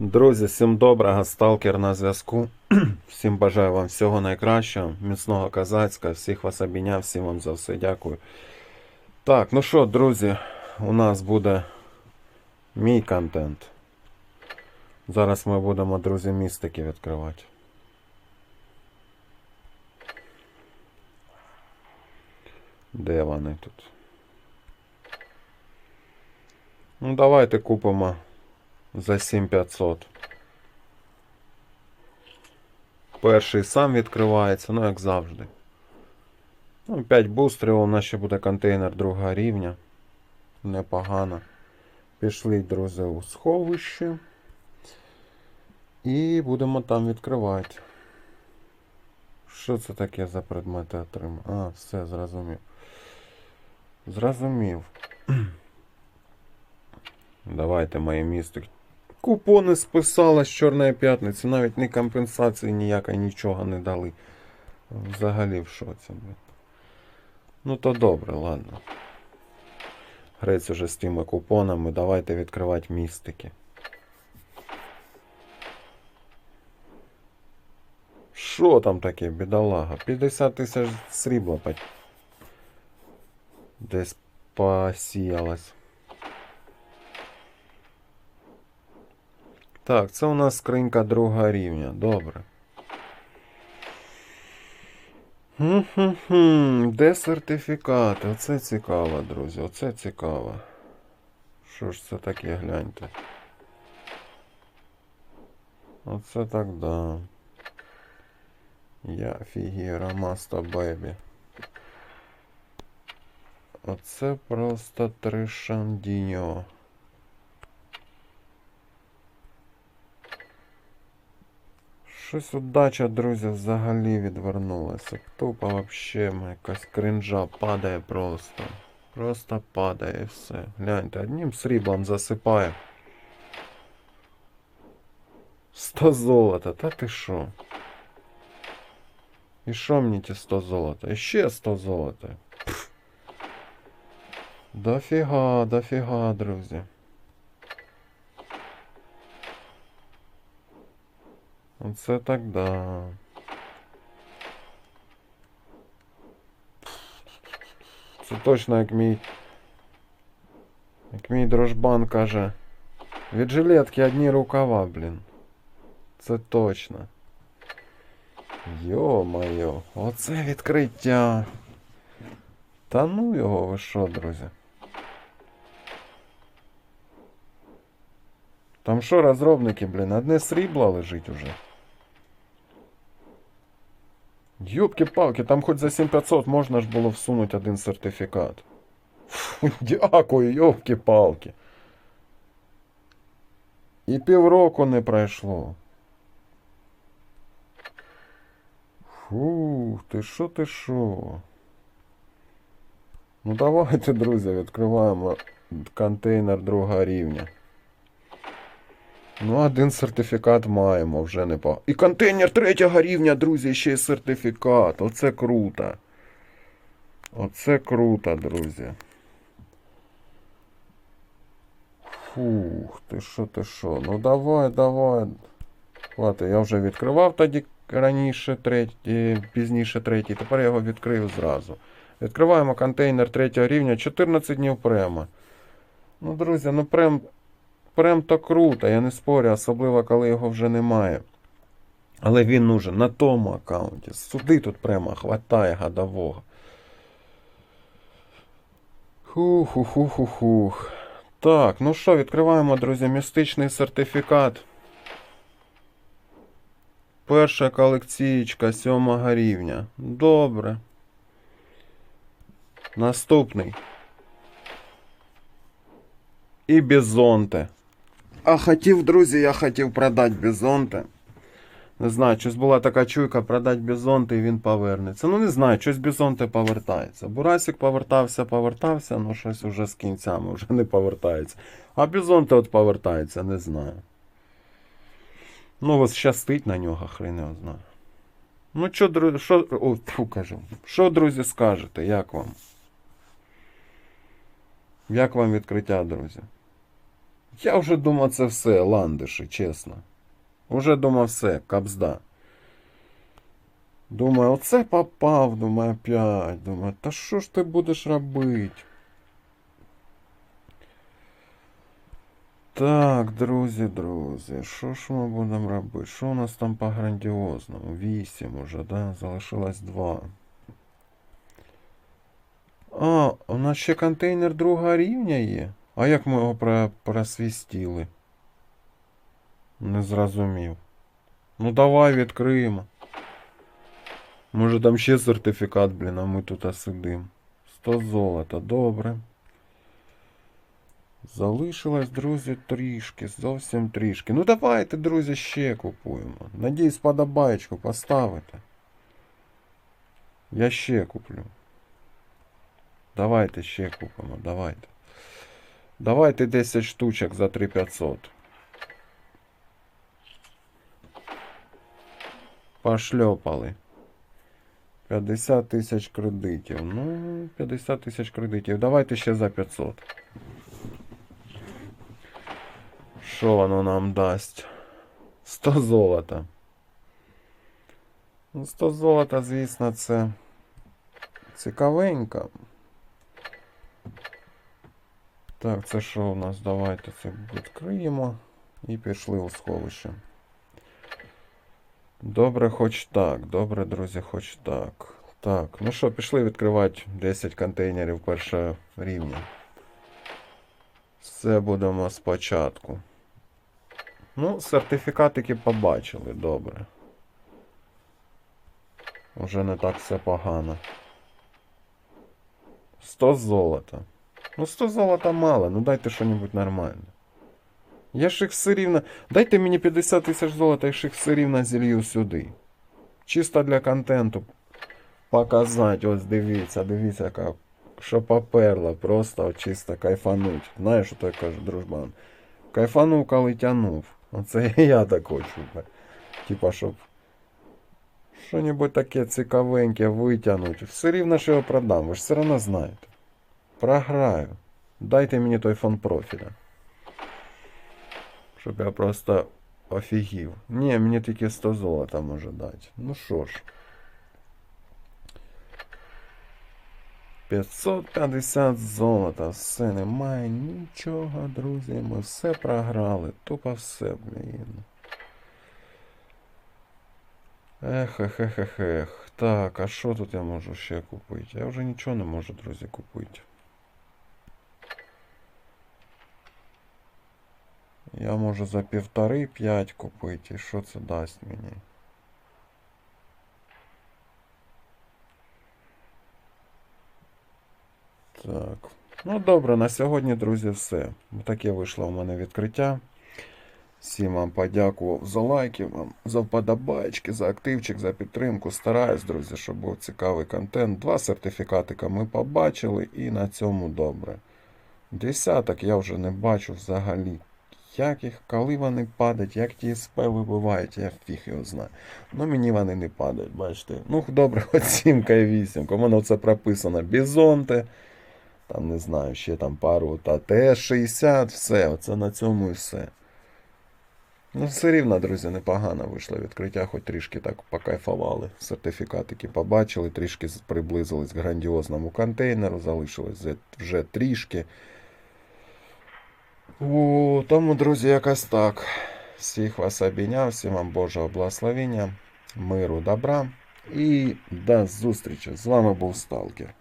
Друзі, всім доброго, сталкер на зв'язку. Всім бажаю вам всього найкращого, міцного козацька, всіх вас обійняв, всім вам за все дякую. Так, ну що, друзі, у нас буде мій контент. Зараз ми будемо, друзі, містики відкривати. Де вони тут? Ну, давайте купимо за 7500. Перший сам відкривається, ну як завжди. Ну, 5 бустерів, у нас ще буде контейнер другого рівня. Непогано. Пішли, друзі, у сховище. І будемо там відкривати. Що це таке за предмети отримав? А, все, зрозумів. Зрозумів. Давайте моє місто. Купони списала з Чорної п'ятниці, навіть ні компенсації ніякої нічого не дали. Взагалі в шоці. Ну то добре, ладно. Грець уже з тими купонами, давайте відкривати містики. Що там таке, бідолага? 50 тисяч срібла десь посіялась. Так, це у нас скринька другого рівня. Добре. Хм-хм-хм, Де сертифікат? Оце цікаво, друзі. Оце цікаво. Що ж це таке, гляньте. Оце так да. Я фігіра, маста бебі. Оце просто трешандіньо. Щось удача, друзі, взагалі відвернулася. Тупо м, якась кринжа падає просто. Просто падає і все. Гляньте, одним сріблом засипає. 100 золота, та ти що? І що мені ті 100 золота? І ще 100 золота. Дофіга, дофіга, друзі. Оце так да. Це точно як мій. Як мій дружбан каже. Від жилетки одні рукава, блін. Це точно. Йо-моє, оце відкриття. Та ну його, ви що, друзі? Там що, розробники, блін, одне срібло лежить уже. Йопки-палки, там хоч за 7500 можна ж було всунути один сертифікат. Фу, дякую, йопки-палки. І півроку не пройшло. Фух, ти що, ти що? Ну давайте, друзі, відкриваємо контейнер другого рівня. Ну, один сертифікат маємо, вже не по. І контейнер третього рівня, друзі, ще й сертифікат. Оце круто. Оце круто, друзі. Фух, ти що, ти що? Ну давай, давай. Ладно, я вже відкривав тоді раніше третій, пізніше третій, тепер я його відкрию зразу. Відкриваємо контейнер третього рівня, 14 днів према. Ну, друзі, ну прем Прем то круто, я не спорю, особливо коли його вже немає. Але він нужен на тому аккаунті. Суди тут прямо хватає годового. Хух-хух-хух-хух. Так, ну що, відкриваємо, друзі, містичний сертифікат. Перша колекційка сьомого рівня. Добре. Наступний. І бізонте. А хотів, друзі, я хотів продати бізонте. Не знаю, щось була така чуйка продати бізонте і він повернеться. Ну не знаю, щось бізонте повертається. Бурасик повертався, повертався, ну щось уже з кінцями вже не повертається. А бізонте от повертається, не знаю. Ну, ось щастить на нього, хрен його знає. Ну, що, друзі, що. О, фу, кажу. Що, друзі, скажете? Як вам? Як вам відкриття, друзі? Я вже думав, це все, ландиші, чесно. Уже думав, все, капзда. Думаю, оце попав, думаю, опять. Думаю, та що ж ти будеш робити? Так, друзі, друзі, що ж ми будемо робити? Що у нас там по грандіозному? Вісім уже, да? Залишилось два. А, у нас ще контейнер другого рівня є. А як ми його про- просвістіли? Не зрозумів. Ну давай відкриємо. Може там ще сертифікат, блін, а ми тут сидимо. 100 золота, добре. Залишилось, друзі, трішки, зовсім трішки. Ну давайте, друзі, ще купуємо. Надіюсь, подобаєчку поставите. Я ще куплю. Давайте ще купимо, давайте. Давайте 10 штучок за 3500. Пошльопали. 50 тисяч кредитів. Ну, 50 тисяч кредитів. Давайте ще за 500. Що воно нам дасть? 100 золота. Ну, 100 золота, звісно, це цікавенько. Так, це що у нас? Давайте це відкриємо і пішли у сховище. Добре, хоч так. Добре, друзі, хоч так. Так, ну що, пішли відкривати 10 контейнерів першого рівня. Все будемо спочатку. Ну, сертифікатики побачили, добре. Уже не так все погано. 100 золота. Ну, 100 золота мало, ну дайте що-небудь нормальне. Я ж їх все рівно. Дайте мені 50 тисяч золота, я ж їх все рівно зілью сюди. Чисто для контенту. Показати, ось дивіться, дивіться, яка. Що поперла, просто чисто кайфануть. Знаєш, що я кажу, дружбан? Кайфанув, коли тянув. Оце я так хочу. Типа, щоб що-небудь таке цікавеньке витягнути. Все рівно ж його продам, ви ж все одно знаєте. Програю. Дайте мені той фон профіля. Щоб я просто офігів. Ні, мені тільки 100 золота може дати. Ну що ж. 550 золота. Все, немає нічого, друзі. Ми все програли. Тупо все, блін. Ех, ех, ех, ех, ех. Так, а що тут я можу ще купити? Я вже нічого не можу, друзі, купити. Я можу за півтори п'ять купити. І що це дасть мені? Так. Ну добре, на сьогодні, друзі, все. Таке вийшло у мене відкриття. Всім вам подякував за лайки, вам за вподобайки, за активчик, за підтримку. Стараюсь, друзі, щоб був цікавий контент. Два сертифікатика ми побачили і на цьому добре. Десяток я вже не бачу взагалі. Як їх, коли вони падають, як ті СП вибивають, я фіг його знаю. Ну мені вони не падають, бачите. Ну добре, хоч 7 і 8. У мене це прописано Бізонте. Там не знаю, ще там пару та Т-60, все, оце на цьому і все. Ну, все рівно, друзі, непогано вийшло відкриття, хоч трішки так покайфували. Сертифікатики побачили, трішки приблизились к грандіозному контейнеру, залишилось вже трішки. О, тому, друзі, якось так. Всіх вас обійняв, всім вам Божого благословення, миру, добра і до зустрічі. З вами був Сталкер.